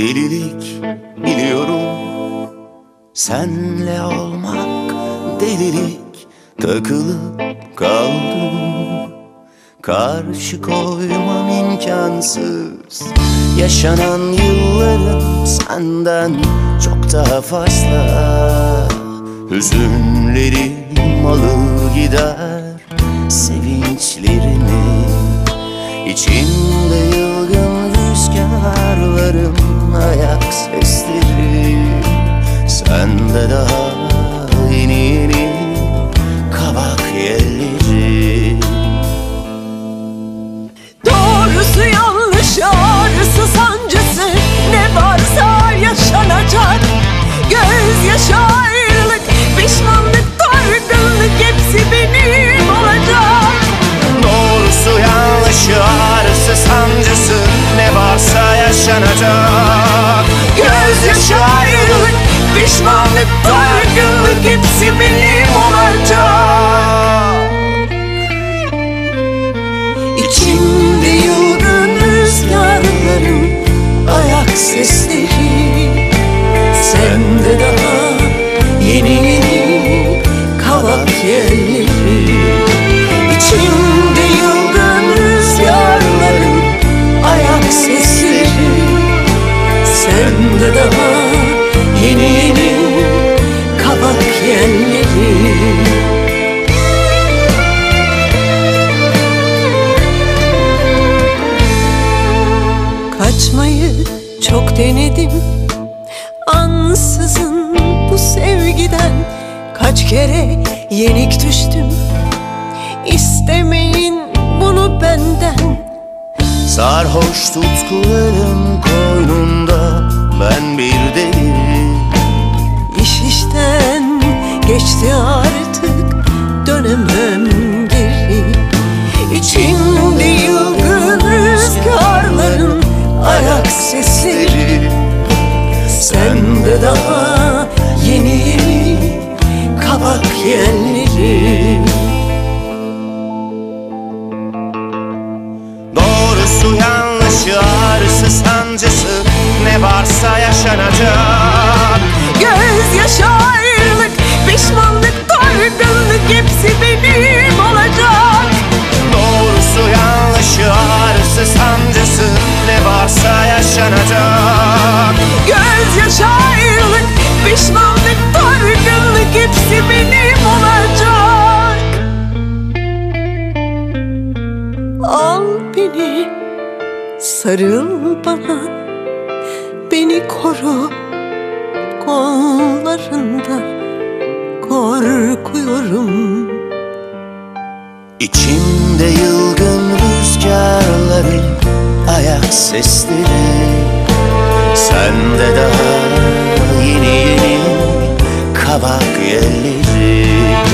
delilik biliyorum. Senle olmak delilik takılıp kaldım. Karşı koymam imkansız. Yaşanan yıllarım senden çok daha fazla. Hüzünlerim alır gider sevinçlerimi İçimde yılgın rüzgarlarım ayak sesleri. Sende daha yeni yeni kabak yelleri Doğrusu yanlışı ağrısı sancısı. Ne varsa yaşanacak. Gözyaşı ayrılık Pişmanlık dargınlık denedim Ansızın bu sevgiden Kaç kere yenik düştüm. İstemeyin bunu benden. Sarhoş tutkularım koynunda ben bir deli İş işten geçti artık Dönemem geri. İçimde yılgın rüzgarların Ayak sesleri Sende daha yeni yeni kabak yerleri. Doğrusu yanlışı ağrısı sancısı ne varsa yaşanacak. Gözyaşı ayrılık Pişmanlık dargınlık Hepsi benim Sarıl bana Beni koru. Kollarında Korkuyorum. İçimde yılgın rüzgarları ayak sesleri. Sende daha yeni yeni kabak yerleri